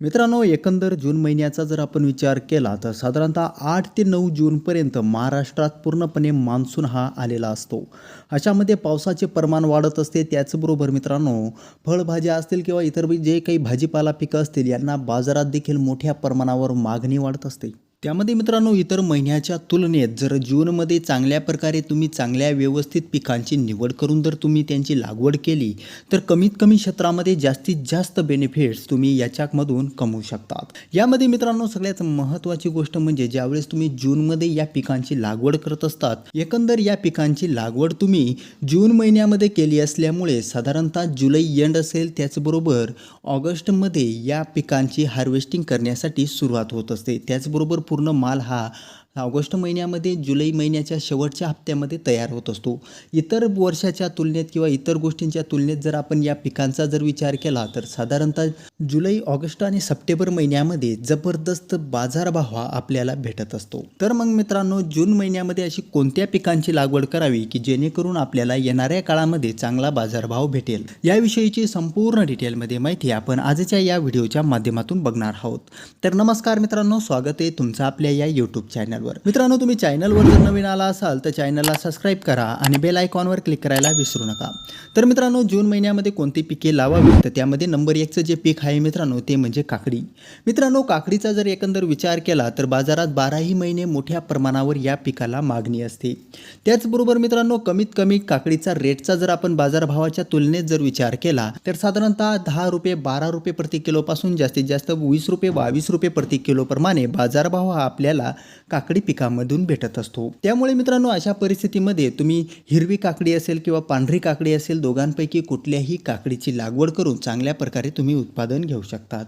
मित्रांनो एकंदर जून महिन्याचा जर आपण विचार केला तर साधारणतः आठ ते नऊ जूनपर्यंत महाराष्ट्रात पूर्णपणे मान्सून हा आलेला असतो. अशामध्ये पावसाचे प्रमाण वाढत असते. त्याचबरोबर मित्रांनो फळभाज्या असतील किंवा इतर जे काही भाजीपाला पिकं असतील यांना बाजारात देखील मोठ्या प्रमाणावर मागणी वाढत असते. त्यामध्ये मित्रांनो इतर महिन्याच्या तुलनेत जर जूनमध्ये चांगल्या प्रकारे तुम्ही चांगल्या व्यवस्थित पिकांची निवड करून जर तुम्ही त्यांची लागवड केली तर कमीत कमी क्षेत्रामध्ये जास्तीत जास्त बेनिफिट्स तुम्ही याच्यामधून कमवू शकतात. यामध्ये मित्रांनो सगळ्यात महत्त्वाची गोष्ट म्हणजे ज्यावेळेस तुम्ही जूनमध्ये या पिकांची लागवड करत असतात एकंदर या पिकांची लागवड तुम्ही जून महिन्यामध्ये केली असल्यामुळे साधारणतः जुलै एंड असेल त्याचबरोबर ऑगस्टमध्ये या पिकांची हार्वेस्टिंग करण्यासाठी सुरुवात होत असते. त्याचबरोबर पूर्ण माल हा ऑगस्ट महिन्यामध्ये जुलै महिन्याच्या शेवटच्या हप्त्यामध्ये तयार होत असतो. इतर वर्षाच्या तुलनेत किंवा इतर गोष्टींच्या तुलनेत जर आपण या पिकांचा जर विचार केला तर साधारणतः जुलै ऑगस्ट आणि सप्टेंबर महिन्यामध्ये जबरदस्त बाजारभाव हा आपल्याला भेटत असतो. तर मग मित्रांनो जून महिन्यामध्ये अशी कोणत्या पिकांची लागवड करावी की जेणेकरून आपल्याला येणाऱ्या काळामध्ये चांगला बाजारभाव भेटेल? याविषयीची संपूर्ण डिटेलमध्ये माहिती आपण आजच्या या व्हिडिओच्या माध्यमातून बघणार आहोत. तर नमस्कार मित्रांनो स्वागत आहे तुमचं आपल्या या यूट्यूब चॅनलवर. मित्रांनो तुम्ही चॅनलवर जर नवीन आला असाल तर चॅनलला सबस्क्राईब करा आणि बेल आयकॉनवर क्लिक करायला विसरू नका. तर मित्रांनो जून महिन्यामध्ये कोणती पिके लावावी? तर त्यामध्ये नंबर एकचं जे पीक आहे मित्रांनो ते म्हणजे काकडी. मित्रांनो काकडीचा जर एकंदर विचार केला तर बाजारात बाराही महिने मोठ्या प्रमाणावर या पिकाला मागणी असते. त्याचबरोबर मित्रांनो कमीत कमी काकडीचा रेटचा जर आपण बाजारभावाच्या तुलनेत जर विचार केला तर साधारणतः दहा रुपये बारा रुपये प्रति किलोपासून जास्तीत जास्त वीस रुपये बावीस रुपये प्रति किलोप्रमाणे बाजारभाव हा आपल्याला काकडी पिकामधून भेटत असतो. त्यामुळे मित्रांनो अशा परिस्थितीमध्ये तुम्ही हिरवी काकडी असेल किंवा पांढरी काकडी असेल दोघांपैकी कुठल्याही काकडीची लागवड करून चांगल्या प्रकारे तुम्ही उत्पादन घेऊ शकतात.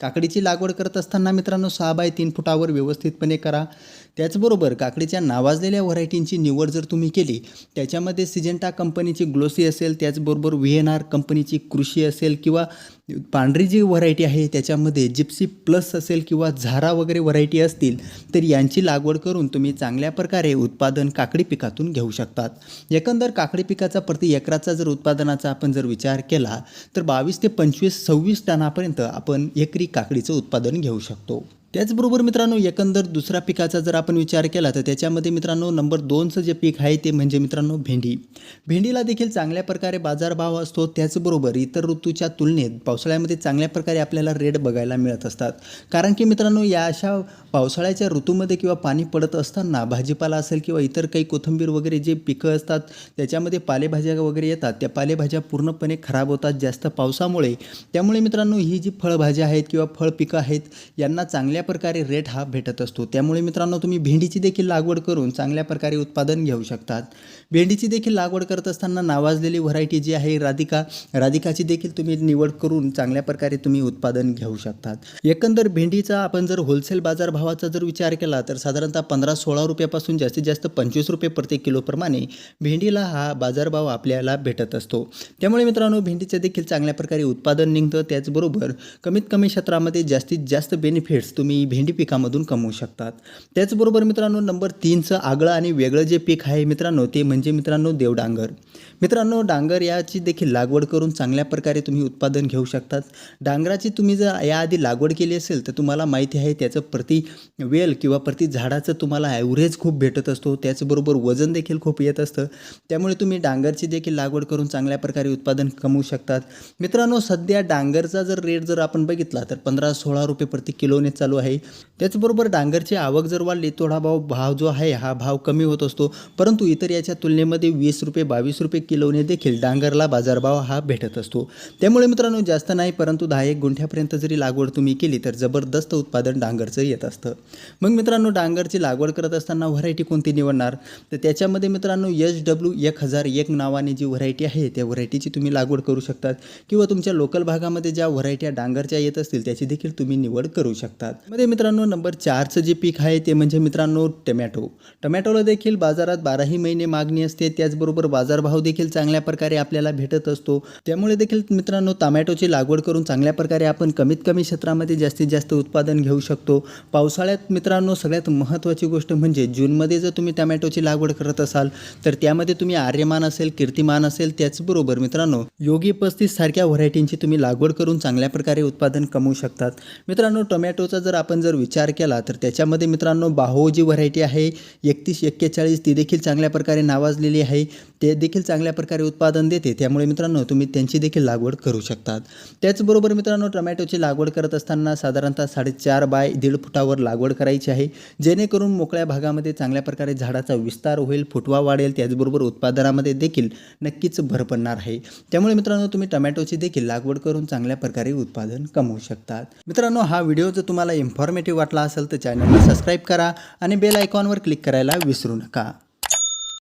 काकडीची लागवड करत असताना मित्रांनो सहा बाय तीन फुटावर व्यवस्थितपणे करा. त्याचबरोबर काकडीच्या नावाजलेल्या व्हरायटींची निवड जर तुम्ही केली त्याच्यामध्ये सिजेंटा कंपनीची ग्लोसी असेल त्याचबरोबर व्ही एन आर कंपनीची कृषी असेल किंवा पांढरी जी व्हरायटी आहे त्याच्यामध्ये जिप्सी प्लस असेल किंवा झारा वगैरे व्हरायटी असतील तर यांची लागवड करून तुम्ही चांगल्या प्रकारे उत्पादन काकडी पिकातून घेऊ शकतात. एकंदर काकडी पिकाचा प्रति एकराचा जर उत्पादनाचा आपण जर विचार केला तर बावीस ते पंचवीस सव्वीस टनापर्यंत आपण एकरी काकडीचं उत्पादन घेऊ शकतो. त्याचबरोबर मित्रांनो एकंदर दुसऱ्या पिकाचा जर आपण विचार केला तर त्याच्यामध्ये मित्रांनो नंबर दोनचं जे पीक आहे ते म्हणजे मित्रांनो भेंडी. भेंडीला देखील चांगल्या प्रकारे बाजारभाव असतो. त्याचबरोबर इतर ऋतूच्या तुलनेत पावसाळ्यामध्ये चांगल्या प्रकारे आपल्याला रेट बघायला मिळत असतात. कारण की मित्रांनो या अशा पावसाळ्याच्या ऋतूमध्ये किंवा पाणी पडत असताना भाजीपाला असेल किंवा इतर काही कोथिंबीर वगैरे जे पिकं असतात त्याच्यामध्ये पालेभाज्या वगैरे येतात. त्या पालेभाज्या पूर्णपणे खराब होतात जास्त पावसामुळे. त्यामुळे मित्रांनो ही जी फळभाज्या आहेत किंवा फळ पिकं आहेत यांना चांगल्या चांगल्या प्रकारे रेट हा भेटत असतो. त्यामुळे मित्रांनो तुम्ही भेंडीची देखील लागवड करून चांगल्या प्रकारे उत्पादन घेऊ शकतात. भेंडीची देखील लागवड करत असताना नावाजलेली व्हरायटी जी आहे राधिका राधिकाची देखील तुम्ही निवड करून चांगल्या प्रकारे तुम्ही उत्पादन घेऊ शकतात. एकंदर भेंडीचा आपण जर होलसेल बाजारभावाचा जर विचार केला तर साधारणतः पंधरा सोळा रुपयापासून जास्तीत जास्त पंचवीस रुपये प्रति किलोप्रमाणे भेंडीला हा बाजारभाव आपल्याला भेटत असतो. त्यामुळे मित्रांनो भेंडीचं देखील चांगल्या प्रकारे उत्पादन निघतं. त्याचबरोबर कमीत कमी क्षेत्रामध्ये जास्तीत जास्त बेनिफिट्स तुम्ही भेंडी पिकामधून कमवू शकतात. त्याचबरोबर मित्रांनो नंबर तीनचं आगळं आणि वेगळं जे पीक आहे मित्रांनो ते म्हणजे मित्रांनो देवडांगर. मित्रांनो डांगर याची देखील लागवड करून चांगल्या प्रकारे तुम्ही उत्पादन घेऊ शकतात. डांगराची तुम्ही जर याआधी लागवड केली असेल तर तुम्हाला माहिती आहे त्याचं प्रति वेल किंवा प्रति झाडाचं तुम्हाला ॲव्हरेज खूप भेटत असतो. त्याचबरोबर वजन देखील खूप येत असतं. त्यामुळे तुम्ही डांगरची देखील लागवड करून चांगल्या प्रकारे उत्पादन कमवू शकतात. मित्रांनो सध्या डांगरचा जर रेट जर आपण बघितला तर पंधरा सोळा रुपये प्रति किलोने चालू आहे त्याचबरोबर डांगरची आवक जर वाढली थोडा भाव भाव जो आहे हा भाव कमी होत असतो. परंतु इतर याच्या तुलनेमध्ये वीस रुपये बावीस रुपये किलोने देखील डांगरला बाजारभाव हा भेटत असतो. त्यामुळे मित्रांनो जास्त नाही परंतु दहा एक गुंठ्यापर्यंत जरी लागवड तुम्ही केली तर जबरदस्त उत्पादन डांगरचं येत असतं. मग मित्रांनो डांगरची लागवड करत असताना व्हरायटी कोणती निवडणार? तर त्याच्यामध्ये मित्रांनो एच डब्ल्यू एक हजार एक नावाने जी व्हरायटी आहे त्या व्हरायटीची तुम्ही लागवड करू शकतात. किंवा तुमच्या लोकल भागामध्ये ज्या व्हरायट्या डांगरच्या येत असतील त्याची देखील तुम्ही निवड करू शकतात. मध्ये मित्रांनो नंबर चारचं जे पीक आहे ते म्हणजे मित्रांनो टमॅटो. टमॅटोला देखील बाजारात बाराही महिने मागणी असते. त्याचबरोबर बाजारभाव देखील चांगल्या प्रकारे आपल्याला भेटत असतो. त्यामुळे देखील मित्रांनो टमॅटोची लागवड करून चांगल्या प्रकारे आपण कमीत कमी क्षेत्रामध्ये जास्तीत जास्त उत्पादन घेऊ शकतो. पावसाळ्यात मित्रांनो सगळ्यात महत्त्वाची गोष्ट म्हणजे जूनमध्ये जर तुम्ही टमॅटोची लागवड करत असाल तर त्यामध्ये तुम्ही आर्यमान असेल कीर्तिमान असेल त्याचबरोबर मित्रांनो योगी पस्तीस सारख्या व्हरायटींची तुम्ही लागवड करून चांगल्या प्रकारे उत्पादन कमवू शकतात. मित्रांनो टोमॅटोचा जर आपण जर विचार केला तर त्याच्यामध्ये मित्रांनो बाहो जी व्हरायटी आहे एकतीस एक्केचाळीस ती देखील चांगल्या प्रकारे नावाजलेली आहे. ते देखील चांगल्या प्रकारे उत्पादन देते. त्यामुळे मित्रांनो तुम्ही त्यांची देखील लागवड करू शकतात. त्याचबरोबर मित्रांनो टोमॅटोची लागवड करत असताना साधारणतः साडेचार बाय दीड फुटावर लागवड करायची आहे. जेणेकरून मोकळ्या भागामध्ये चांगल्या प्रकारे झाडाचा विस्तार होईल फुटवा वाढेल त्याचबरोबर उत्पादनामध्ये देखील नक्कीच भर पडणार आहे. त्यामुळे मित्रांनो तुम्ही टोमॅटोची देखील लागवड करून चांगल्या प्रकारे उत्पादन कमवू शकतात. मित्रांनो हा व्हिडिओ जर तुम्हाला इन्फॉर्मेटिव्ह वाटला असेल तर चॅनलला सबस्क्राईब करा आणि बेल आयकॉनवर क्लिक करायला विसरू नका.